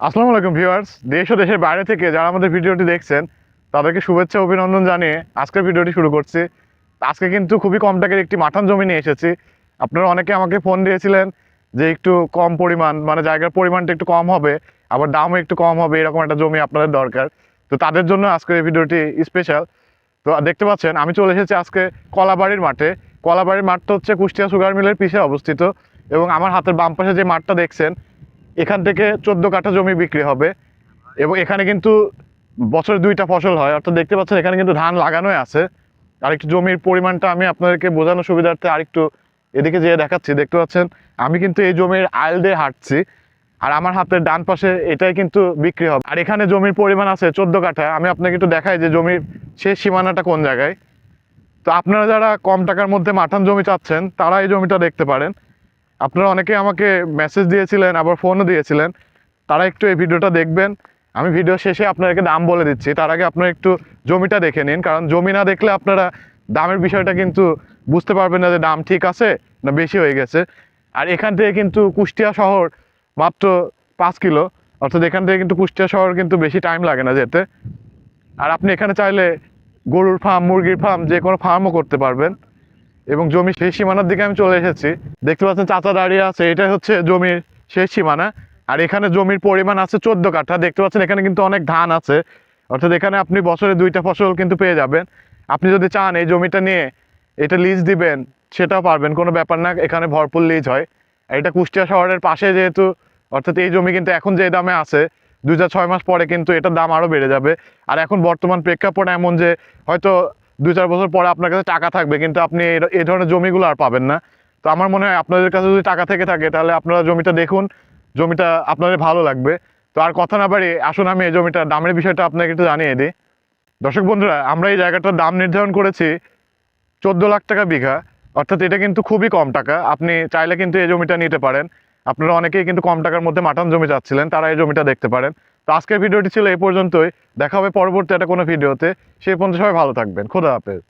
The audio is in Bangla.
আসসালামু আলাইকুম ভিউয়ার্স। দেশ ও দেশের বাইরে থেকে যারা আমাদের ভিডিওটি দেখছেন, তাদেরকে শুভেচ্ছা, অভিনন্দন জানিয়ে আজকের ভিডিওটি শুরু করছি। আজকে কিন্তু খুবই কম টাকার একটি মাঠান জমি নিয়ে এসেছি। আপনারা অনেকে আমাকে ফোন দিয়েছিলেন যে একটু কম পরিমাণ মানে জায়গার পরিমাণটা একটু কম হবে, আবার দামও একটু কম হবে, এরকম একটা জমি আপনাদের দরকার। তো তাদের জন্য আজকের এই ভিডিওটি স্পেশাল তো দেখতে পাচ্ছেন, আমি চলে এসেছি আজকে কলাবাড়ির মাঠে। কলাবাড়ির মাঠটা হচ্ছে কুষ্টিয়া সুগার মিলের পিছে অবস্থিত এবং আমার হাতের বাম পাশে যে মাঠটা দেখছেন এখান থেকে চোদ্দ কাঠা জমি বিক্রি হবে। এবং এখানে কিন্তু বছরে দুইটা ফসল হয়। অর্থাৎ দেখতে পাচ্ছেন, এখানে কিন্তু ধান লাগানোই আছে। আর একটু জমির পরিমাণটা আমি আপনাদেরকে বোঝানোর সুবিধার্থে আরেকটু এদিকে যেয়ে দেখাচ্ছি। দেখতে পাচ্ছেন, আমি কিন্তু এই জমির আইল দিয়ে হাঁটছি। আর আমার হাতের ডান পাশে এটাই কিন্তু বিক্রি হবে। আর এখানে জমির পরিমাণ আছে চোদ্দ কাঠা। আমি আপনাকে একটু দেখাই যে জমির শেষ সীমানাটা কোন জায়গায়। তো আপনারা যারা কম টাকার মধ্যে মাঠান জমি চাচ্ছেন, তারা এই জমিটা দেখতে পারেন। আপনারা অনেকে আমাকে মেসেজ দিয়েছিলেন, আবার ফোনও দিয়েছিলেন। তারা একটু এই ভিডিওটা দেখবেন। আমি ভিডিও শেষে আপনাদেরকে দাম বলে দিচ্ছি। তার আগে আপনারা একটু জমিটা দেখে নিন। কারণ জমি না দেখলে আপনারা দামের বিষয়টা কিন্তু বুঝতে পারবেন না যে দাম ঠিক আছে না বেশি হয়ে গেছে। আর এখান থেকে কিন্তু কুষ্টিয়া শহর মাত্র পাঁচ কিলো। অর্থাৎ এখান থেকে কিন্তু কুষ্টিয়া শহর কিন্তু বেশি টাইম লাগে না যেতে। আর আপনি এখানে চাইলে গরুর ফার্ম মুরগির ফার্ম যে কোনো ফার্মও করতে পারবেন। এবং জমি সেই সীমানার দিকে আমি চলে এসেছি। দেখতে পাচ্ছেন চাচা দাঁড়িয়ে আছে এটা হচ্ছে জমির শেষ সীমানা। আর এখানে জমির পরিমাণ আছে চোদ্দ কাঠা। দেখতে পাচ্ছেন এখানে কিন্তু অনেক ধান আছে। অর্থাৎ এখানে আপনি বছরে দুইটা ফসল কিন্তু পেয়ে যাবেন। আপনি যদি চান এই জমিটা নিয়ে এটা লিজ দিবেন, সেটাও পারবেন, কোনো ব্যাপার না, এখানে ভরপুর লিজ হয়। এটা কুষ্টিয়া শহরের পাশে যেহেতু, অর্থাৎ এই জমি কিন্তু এখন যে দামে আছে চার ছয় মাস পরে কিন্তু এটার দাম আরও বেড়ে যাবে। আর এখন বর্তমান প্রেক্ষাপট এমন যে হয়তো দুই চার বছর পরে আপনার কাছে টাকা থাকবে, কিন্তু আপনি এই- ধরনের জমিগুলো আর পাবেন না। তো আমার মনে হয় আপনাদের কাছে যদি টাকা থেকে থাকে, তাহলে আপনারা জমিটা দেখুন, জমিটা আপনাদের ভালো লাগবে। তো আর কথা না বাড়ি আসুন আমি এই জমিটার দামের বিষয়টা আপনাকে একটু জানিয়ে দিই। দর্শক বন্ধুরা, আমরা এই জায়গাটার দাম নির্ধারণ করেছি চোদ্দ লাখ টাকা বিঘা, অর্থাৎ এটা কিন্তু খুবই কম টাকা। আপনি চাইলে কিন্তু এই জমিটা নিতে পারেন। আপনারা অনেকেই কিন্তু কম টাকার মধ্যে মাটান জমি চাচ্ছিলেন, তারা এই জমিটা দেখতে পারেন। তো আজকের ভিডিওটি ছিল এই পর্যন্তই। দেখা হবে পরবর্তী একটা কোনো ভিডিওতে। সেই পর্যন্ত সবাই ভালো থাকবেন। খোদা হাফেজ।